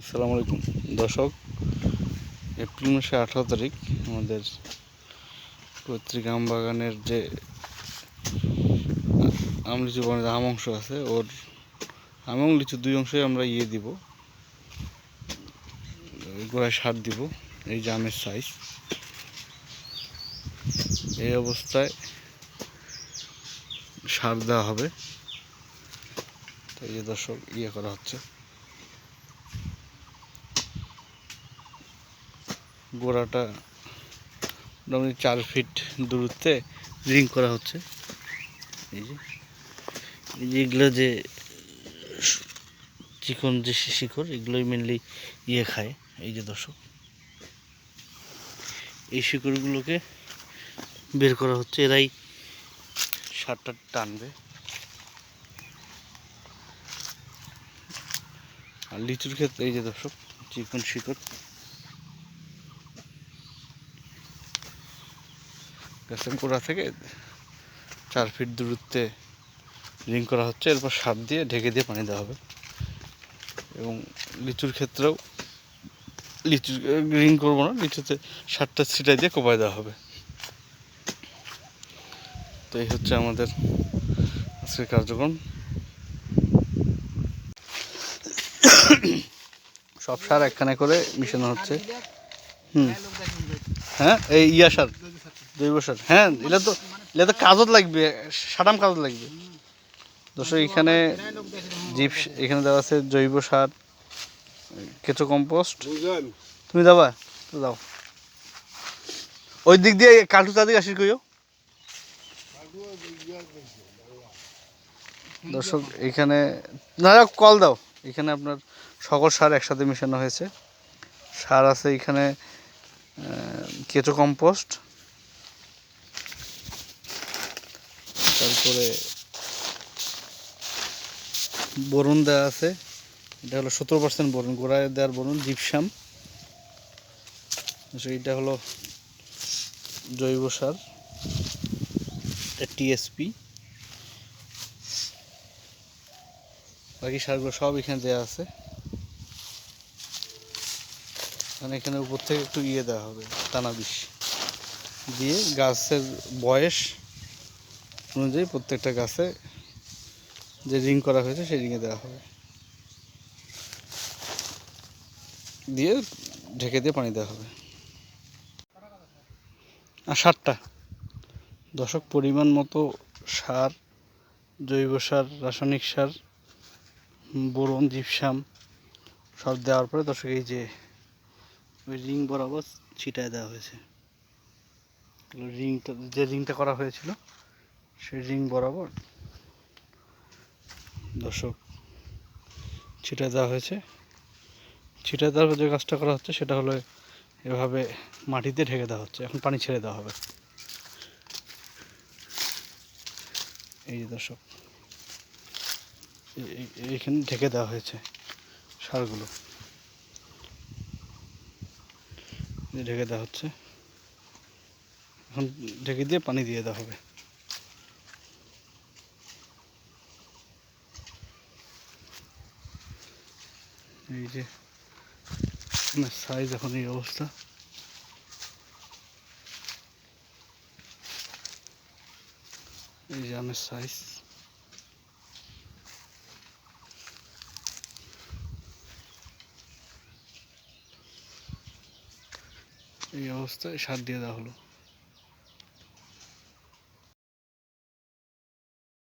আসসালামু আলাইকুম। দর্শক, এপ্রিল মাসে আঠারো তারিখ, আমাদের পৈতৃক আম বাগানের যে আম লিচু বাগানের আম অংশ আছে, ওর আম এবং লিচু দুই অংশে আমরা ইয়ে দিব। গোড়ায় সার দিব, এই যে আমের সাইজ এই অবস্থায় সার দেওয়া হবে। তো এই দর্শক ইয়ে করা হচ্ছে। গোড়াটা মোটামুটি চার ফিট দূরত্বে রিং করা হচ্ছে। এই যে এই যে এগুলো যে, চিকন যে শিকড়, এগুলোই মেনলি ইয়ে খায়, এই যে দর্শক। এই শিকড়গুলোকে বের করা হচ্ছে, এরাই সারটা টানবে। আর লিচুর ক্ষেত্রে, এই যে দর্শক, চিকন শিকড়। গাছের থেকে চার ফিট দূরত্বে রিং করা হচ্ছে। এরপর সার দিয়ে ঢেকে দিয়ে পানি দেওয়া হবে। এবং লিচুর ক্ষেত্রেও লিচু রিং করব না, লিচুতে সারটা ছিটাই দিয়ে কোপায় দেওয়া হবে। তো এই হচ্ছে আমাদের আজকের কার্যক্রম। সব সার একখানে করে মিশানো হচ্ছে। হুম। হ্যাঁ এই ইয়া সার। জৈব সার হ্যাঁ এটা তো এটা তো কাজত লাগবে সাটাম কাজত লাগবে। দর্শক এখানে জিপ এখানে দেওয়া আছে জৈব সার কেঁচো কম্পোস্ট। তুমি যাবা? তো যাও। ওই দিক দিয়ে কাঠু তাদিক আসি কইও। দর্শক এখানে না, কল দাও। এখানে আপনার সকল সার একসাথে মেশানো হয়েছে। সার আছে এখানে কেঁচো কম্পোস্ট। তারপরে বরুণ দেওয়া আছে। এটা হলো সতেরো পার্সেন্ট বরুণ, গোড়ায় দেওয়ার বরুণ, জিপসাম। এটা হলো জৈব সার টিএসপি বাকি সারগুলো সব এখানে দেওয়া আছে। মানে এখানে উপর থেকে একটু ইয়ে দেওয়া হবে, টানা বিষ। দিয়ে গাছের বয়স অনুযায়ী প্রত্যেকটা গাছে যে রিং করা হয়েছে সেই রিংয়ে দেওয়া হবে। দিয়ে ঢেকে দিয়ে পানি দেওয়া হবে। আর সারটা। দশক পরিমাণ মতো সার, জৈব সার, রাসায়নিক সার, বোরন, জিপসাম সব দেওয়ার পরে দর্শক, এই যে ওই রিং বরাবর ছিটায় দেওয়া হয়েছে। রিংটা, যে রিংটা করা হয়েছিল সেই রিং বরাবর। দর্শক, ছিটা দেওয়া হয়েছে। ছিটা দেওয়ার যে কাজটা করা হচ্ছে, সেটা হলো এভাবে মাটিতে ঢেকে দেওয়া হচ্ছে। এখন পানি ছেড়ে দেওয়া হবে। এই যে দর্শক এইখানে ঢেকে দেওয়া হয়েছে সারগুলো। ঢেকে দেওয়া হচ্ছে। এখন ঢেকে দিয়ে পানি দিয়ে দেওয়া হবে। এই যে সাইজ এখন এই অবস্থা। এই যে আমের সাইজ এই অবস্থায় সার দিয়ে দেওয়া হলো।